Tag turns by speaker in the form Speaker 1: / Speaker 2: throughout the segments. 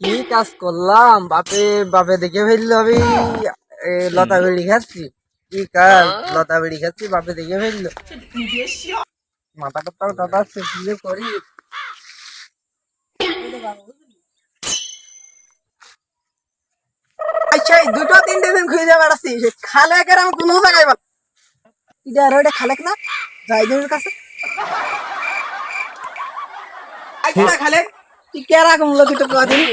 Speaker 1: কি কাজ করলাম? বাপে বাপে দেখে ফেলল আমি লতা বেড়ি খাচ্ছি। কি কাজ? লতা বেড়ি খাচ্ছি, বাপে দেখে ফেলল। কি করি?
Speaker 2: দুটো তিনটে দিন খুঁজে বেড়াচ্ছি। খালেকের আমি কোনো জায়গায় এটা আর খালেক না? জাইদুরের কাছে। আচ্ছা খালেক তুই কে রাখুন লোক একটু কদিন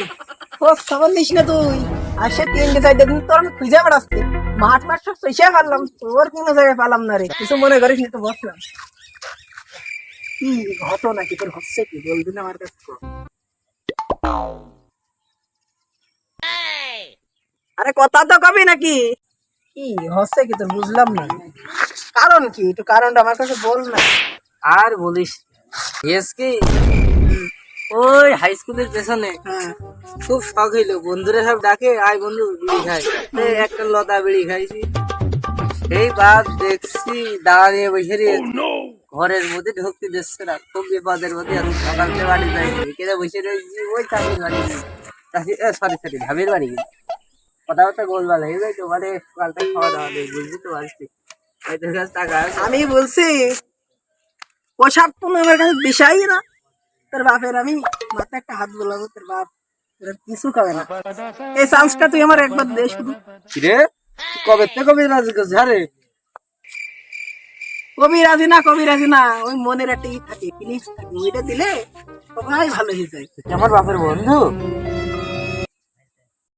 Speaker 2: খোঁজ খবর নিস না তুই। আর সে তিনটে চারটে দিন তোর আমি খুঁজে বেড়াচ্ছি। মাঠ মাঠ সব শেষে পারলাম তোর কোনো জায়গায় পালাম না রে। কিছু মনে করিস না তো বসলাম। কি ঘটনা কি তোর হচ্ছে কি? বলবি না আমার কাছে। আরে কথা তো কবি নাকি? কি হচ্ছে কি তোর বুঝলাম না। কারণ কি? একটু কারণটা আমার কাছে বল না।
Speaker 1: আর বলিস কি? ওই হাই স্কুলের পেছনে।
Speaker 2: হ্যাঁ।
Speaker 1: খুব শখ হইল। বন্ধুরা সব ডাকে আয় বন্ধু বিড়ি খাই। একটা লতা বিড়ি খাইছি। এই বাদ দেখছি দাঁড়িয়ে বসে রে ঘরের মধ্যে ঢুকতে দিচ্ছে না। খুব বিপদের মধ্যে আমি সকালতে বাড়ি যাই কেটে বসে রয়েছি ওই চাকরির বাড়ি। সরি সরি ঢাবির বাড়ি। কথাবার্তা গোলমাল হয়ে যায় তো মানে কালটা খাওয়া দাওয়া নেই বুঝলি তো পারছি আছে।
Speaker 2: আমি বলছি পোশাক তো আমার কাছে বিষয় না। তোর বাপের আমি একটা হাত বোলাবো তোর বাপ কিছু না। এই চান্সটা তুই আমার একবার দে শুধু।
Speaker 1: রে কবে তে কবে রাজি করছে আরে।
Speaker 2: কবি রাজি না কবি রাজি না ওই মনের একটা ই থাকে প্লিজ ওইটা দিলে সবাই ভালো হয়ে যায়।
Speaker 1: আমার বাপের বন্ধু?